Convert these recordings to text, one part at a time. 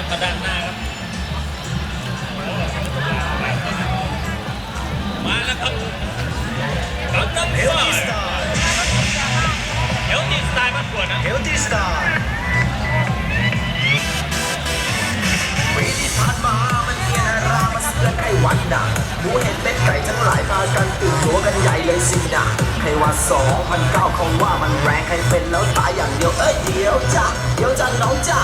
ครับมาดานหน้าครับ มาแล้วครับเขาต้งเฮลตี้สไตล์เฮลตี้สไตล์มากกวดนะเฮลตี้สไตล์วีที่ผ่ามามันเทียนรามาเสือไข้วัดหนักหมูเห็นเป็ดไก่ทั้งหลายพากันตื่นตัวกันใหญ่เลยสินะใครว่าสองพันเก้าคงว่ามันแรงใครเป็นแล้วตายอย่างเดียวเอ้ยเดียวจ้ะเดียวจ้ะน้องจ้ะ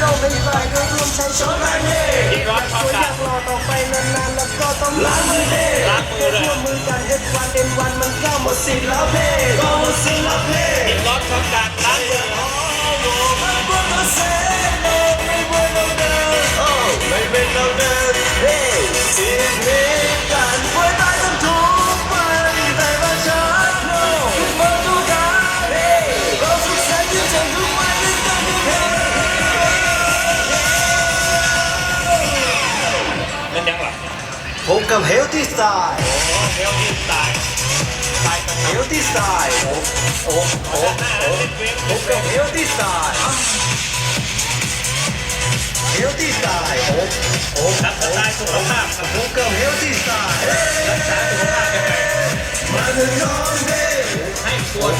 หายด้วยเราไม่ไปก็ร่วมใช้ช้อนร้านเน่กินร้อนพร้อมอกัยานกรอต่อไปนานๆแล้วก็ต้องล้างมือเน่ล้างมือเลยร่วมมือกันเอ็ดวันเอ็นวันมันก็หมดสิทธิ์แล้วเพ่ก็หมดสิทธิ์แล้วเพ่กินร้อนพร้อมกันล้างมือ กับ Healthy Style โอ้เฮลตี้สไตล์สไตล์กัน Healthy Style โอ้โอ้โอ้ หน้า โอ้ เล่นเวฟ พบกับ Healthy Style Healthy Style โอ้โอ้ รับสไตล์สุขภาพครับ พบกับ Healthy Style รักษาสุขภาพยังไง มาถึงน้องเด้ ให้ปวด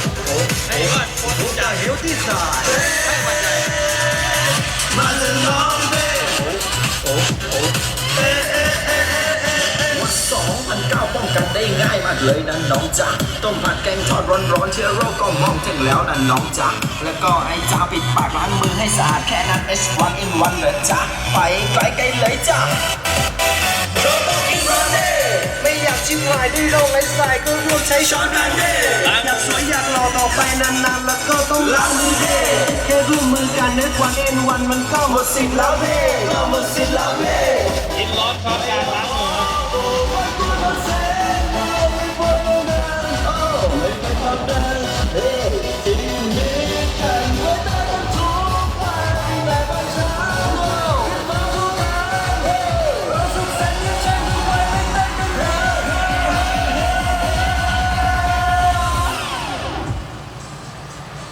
ให้อ้วนปวด พบ ใจ กับ Healthy Style ได้ง่ายมากเลยนะน้องจ๋าต้มผัดแกงทอดร้อนๆเชื้อโรคก็มองถึงแล้วนะน้องจ๋าแล้วก็ให้จ้าปิดปากล้างมือให้สะอาดแค่นั้น S1 in 1เลยจ้าไปไกลไกลเลยจ้าเราต้องกินร้อนเด้ไม่อยากชิมหายด้วยโรคไร้สายก็ร่วมใช้ช้อนกันเด้อยากสวยอยากหล่อต่อไปนานๆแล้วก็ต้องล้างมือเด้แค่ร่วมมือกันนึกวันเอ็นวันมันก็หมดสิทธิ์แล้วเด้ก็หมดสิทธิ์แล้วเด้กินร้อนพร้อมกันล้าง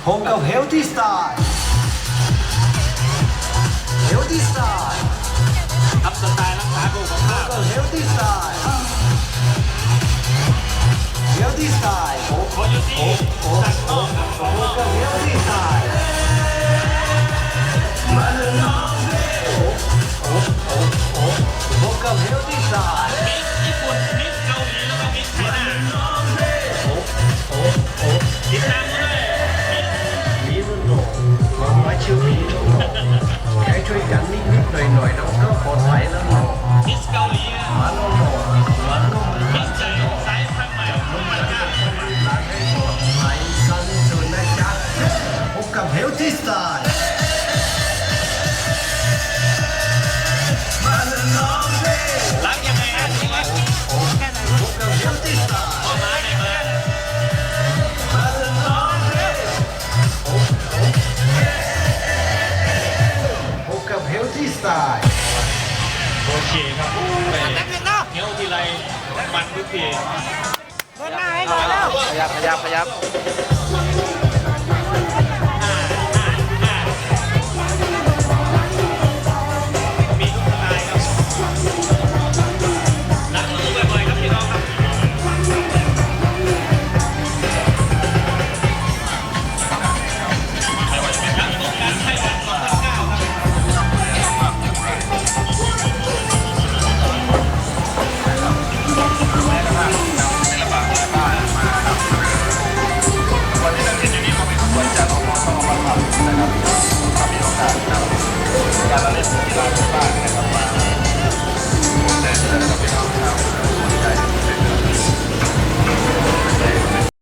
พบกับ Healthy Style Healthy Style รับสไตล์รักษาสุขภาพ ก็ Healthy Style Healthy Style โอ้ โคโยตี้สั่งนอกครับของนอก ก็ Healthy Style ม าเลยน้องเด้โอ้โอ้โอ้พบกับ Healthy Style มิกญี่ปุ่นมิกเกาหลีแล้วก็มิกไทยนะ น้องเด้โอ้โอ้โอ้ ติดตามด้วย มีรุ่นโหนบอกว่าชื่อมีรุ่นโหนแค่ช่วยกันนิดๆหน่อยๆน้องก็ปลอดภัยแล้วเนาะ มิสเกาหลีอะ มาโน่ กับ Healthy Style พ่อมาไหนมามาเลยน้องเด้พบกับ Healthy Style โอเคครับไปเงี้ยวทีไรมันทุกทีขยับขยับขยับ